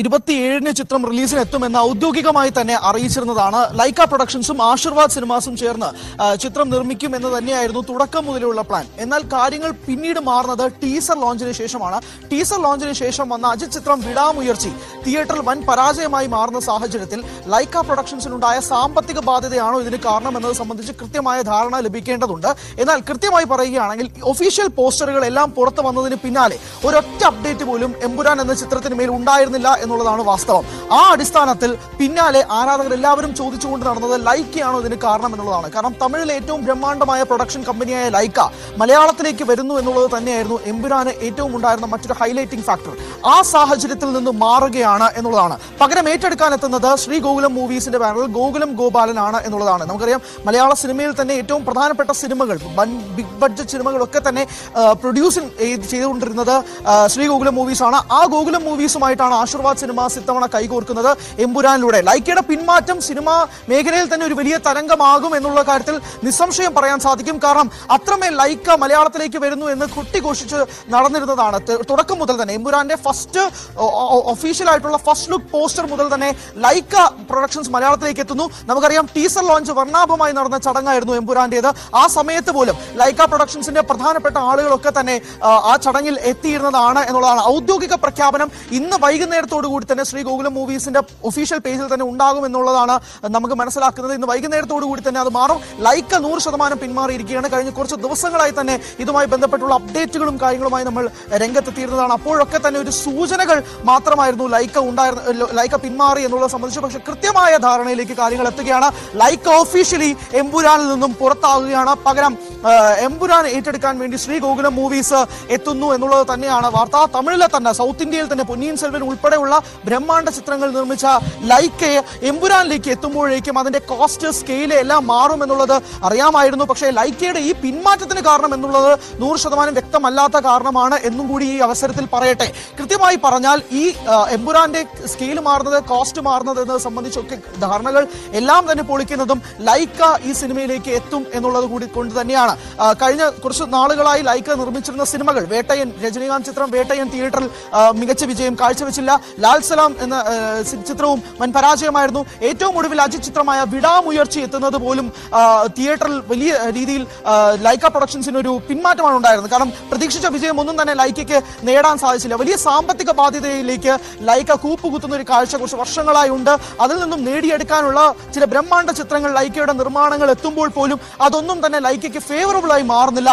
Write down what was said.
ഇരുപത്തിയേഴിന് ചിത്രം റിലീസിന് എത്തുമെന്ന് ഔദ്യോഗികമായി തന്നെ അറിയിച്ചിരുന്നതാണ്. ലൈക്ക പ്രൊഡക്ഷൻസും ആശീർവാദ് സിനിമാസും ചേർന്ന് ചിത്രം നിർമ്മിക്കും എന്ന് തന്നെയായിരുന്നു തുടക്കം മുതലുള്ള പ്ലാൻ. എന്നാൽ കാര്യങ്ങൾ പിന്നീട് മാറുന്നത് ടീസർ ലോഞ്ചിന് ശേഷമാണ്. ടീസർ ലോഞ്ചിന് ശേഷം വന്ന അജിത് ചിത്രം വിടാമുയർച്ചി തിയേറ്ററിൽ വൻ പരാജയമായി മാറുന്ന സാഹചര്യത്തിൽ ലൈക്ക പ്രൊഡക്ഷൻസിനുണ്ടായ സാമ്പത്തിക ബാധ്യതയാണോ ഇതിന് കാരണം എന്നത് സംബന്ധിച്ച് കൃത്യമായ ധാരണ ലഭിക്കേണ്ടതുണ്ട്. എന്നാൽ കൃത്യമായി പറയുകയാണെങ്കിൽ ഒഫീഷ്യൽ പോസ്റ്ററുകൾ എല്ലാം പുറത്തു വന്നതിന് പിന്നാലെ ഒരൊറ്റ അപ്ഡേറ്റ് പോലും എമ്പുരാൻ എന്ന ചിത്രത്തിന് മേൽ ഉണ്ടായിരുന്നില്ല എന്നുള്ളതാണ് വാസ്തവം. ആ അടിസ്ഥാനത്തിൽ പിന്നാലെ ആരാധകർ എല്ലാവരും ചോദിച്ചുകൊണ്ട് നടന്നത് ലൈക്കയാണോ ഇതിന് കാരണം എന്നുള്ളതാണ്. കാരണം തമിഴിലെ ഏറ്റവും ബ്രഹ്മാണ്ഡമായ പ്രൊഡക്ഷൻ കമ്പനിയായ ലൈക്ക മലയാളത്തിലേക്ക് വരുന്നു എന്നുള്ളത് തന്നെയായിരുന്നു എമ്പുരാന് ഏറ്റവും ഉണ്ടായിരുന്ന മറ്റൊരു ഹൈലൈറ്റിംഗ് ഫാക്ടർ ആ സാഹചര്യത്തിൽ നിന്ന് മാറുകയാണ് എന്നുള്ളതാണ്. പകരം ഏറ്റെടുക്കാൻ എത്തുന്നത് ശ്രീ ഗോകുലം മൂവീസിന്റെ ബാനറിൽ ഗോകുലം ഗോപാലനാണ് എന്നുള്ളതാണ്. നമുക്കറിയാം മലയാള സിനിമയിൽ തന്നെ ഏറ്റവും പ്രധാനപ്പെട്ട സിനിമകൾ ബിഗ് ബഡ്ജറ്റ് സിനിമകളൊക്കെ തന്നെ പ്രൊഡ്യൂസിംഗ് ചെയ്തുകൊണ്ടിരുന്നത് ശ്രീ ഗോകുലം മൂവീസാണ് ആ ഗോകുലം മൂവീസുമായിട്ടാണ് ആശീർവാദ് സിനിമാസ് ഇത്തവണ കൈകോർക്കുന്നത് എമ്പുരാനിലൂടെ. ലൈക്കയുടെ പിന്മാറ്റം സിനിമാ മേഖലയിൽ തന്നെ ഒരു വലിയ തരംഗമാകും എന്നുള്ള കാര്യത്തിൽ നിസ്സംശയം പറയാൻ സാധിക്കും. കാരണം അത്രമേൽ ലൈക്ക മലയാളത്തിലേക്ക് വരുന്നു എന്ന് കൊട്ടിഘോഷിച്ച് നടന്നിരുന്നതാണ്. തുടക്കം മുതൽ തന്നെ എമ്പുരാന്റെ ഫസ്റ്റ് ഒഫീഷ്യൽ ആയിട്ടുള്ള ഫസ്റ്റ് ലുക്ക് പോസ്റ്റർ മുതൽ തന്നെ ലൈക്ക പ്രൊഡക്ഷൻസ് മലയാളത്തിലേക്ക് എത്തുന്നു. നമുക്കറിയാം ടീസർ ലോഞ്ച് വർണാഭമായി നടന്ന ചടങ്ങായിരുന്നു എമ്പുരാന്റേത്. ആ സമയത്ത് പോലും ലൈക്ക പ്രൊഡക്ഷൻസിന്റെ പ്രധാനപ്പെട്ട ആളുകളൊക്കെ തന്നെ ആ ചടങ്ങിൽ എത്തിയിരുന്നതാണ് എന്നുള്ളതാണ്. ഔദ്യോഗിക പ്രഖ്യാപനം ഇന്ന് വൈകുന്നേരത്തോടു കൂടി തന്നെ ശ്രീ ഗോകുലം മൂവീസിന്റെ ഒഫീഷ്യൽ പേജിൽ തന്നെ ഉണ്ടാകും എന്നുള്ളതാണ് നമുക്ക് മനസ്സിലാക്കുന്നത്. ഇന്ന് വൈകുന്നേരത്തോടു കൂടി തന്നെ അത് മാറും. ലൈക്ക് നൂറ് ശതമാനം പിന്മാറിയിരിക്കുകയാണ്. കഴിഞ്ഞ കുറച്ച് ദിവസങ്ങളായി തന്നെ ഇതുമായി ബന്ധപ്പെട്ടുള്ള അപ്ഡേറ്റുകളും കാര്യങ്ങളുമായി നമ്മൾ രംഗത്തെത്തിയിരുന്നതാണ്. അപ്പോഴൊക്കെ തന്നെ ഒരു സൂചനകൾ മാത്രമായിരുന്നു ലൈക്ക ഉണ്ടായിരുന്ന ലൈക്ക പിന്മാറി എന്നുള്ളത് സംബന്ധിച്ച്. പക്ഷേ കൃത്യമായ ധാരണയിലേക്ക് കാര്യങ്ങൾ എത്തുകയാണ്. ലൈക്ക് ഒഫീഷ്യലി എംപുരാനിൽ നിന്നും പുറത്താകുകയാണ്. പകരം എംപുരാൻ ഏറ്റെടുക്കാൻ വേണ്ടി ശ്രീ ഗോകുലം മൂവീസ് എത്തുന്നു എന്നുള്ളത് തന്നെയാണ് വാർത്ത. തമിഴിലെ തന്നെ സൗത്ത് ഇന്ത്യയിൽ തന്നെ പൊന്നിയൻ സെൽവൻ ഉൾപ്പെടെയുള്ള ബ്രഹ്മാണ്ഡ ചിത്രങ്ങൾ നിർമ്മിച്ച ലൈക്കയെ എമ്പുരാനിലേക്ക് എത്തുമ്പോഴേക്കും അതിന്റെ കോസ്റ്റ് സ്കെയിൽ എല്ലാം മാറും എന്നുള്ളത് അറിയാമായിരുന്നു. പക്ഷേ ലൈക്കയുടെ ഈ പിന്മാറ്റത്തിന് കാരണം എന്നുള്ളത് നൂറ് ശതമാനം വ്യക്തമല്ലാത്ത കാരണമാണ് എന്നും കൂടി ഈ അവസരത്തിൽ പറയട്ടെ. കൃത്യമായി പറഞ്ഞാൽ ഈ എമ്പുരാന്റെ സ്കെയിൽ മാറുന്നത് കോസ്റ്റ് മാറുന്നത് എന്നത് സംബന്ധിച്ചൊക്കെ ധാരണകൾ എല്ലാം തന്നെ പൊളിക്കുന്നതും ലൈക്ക ഈ സിനിമയിലേക്ക് എത്തും എന്നുള്ളത് കൂടി കൊണ്ട് തന്നെയാണ്. കഴിഞ്ഞ കുറച്ച് നാളുകളായി ലൈക്ക നിർമ്മിച്ചിരുന്ന സിനിമകൾ വേട്ടയൻ രജനീകാന്ത് ചിത്രം വേട്ടയൻ തിയേറ്ററിൽ മികച്ച വിജയം കാഴ്ചവെച്ചില്ല. ലാൽ സലാം എന്ന ചിത്രവും വൻ പരാജയമായിരുന്നു. ഏറ്റവും ഒടുവിൽ അജിത് ചിത്രമായ വിടാമുയർച്ചി എത്തുന്നത് പോലും തിയേറ്ററിൽ വലിയ രീതിയിൽ ലൈക്ക പ്രൊഡക്ഷൻസിന് ഒരു പിന്മാറ്റമാണ് ഉണ്ടായിരുന്നത്. കാരണം പ്രതീക്ഷിച്ച വിജയം ഒന്നും തന്നെ ലൈക്കയ്ക്ക് നേടാൻ സാധിച്ചില്ല. വലിയ സാമ്പത്തിക ബാധ്യതയിലേക്ക് ലൈക്ക കൂപ്പുകുത്തുന്ന ഒരു കാഴ്ച കുറച്ച് വർഷങ്ങളായി ഉണ്ട്. അതിൽ നിന്നും നേടിയെടുക്കാനുള്ള ചില ബ്രഹ്മാണ്ഡ ചിത്രങ്ങൾ ലൈക്കയുടെ നിർമ്മാണങ്ങൾ എത്തുമ്പോൾ പോലും അതൊന്നും തന്നെ ലൈക്കയ്ക്ക് ഫേവറബിൾ ആയി മാറുന്നില്ല.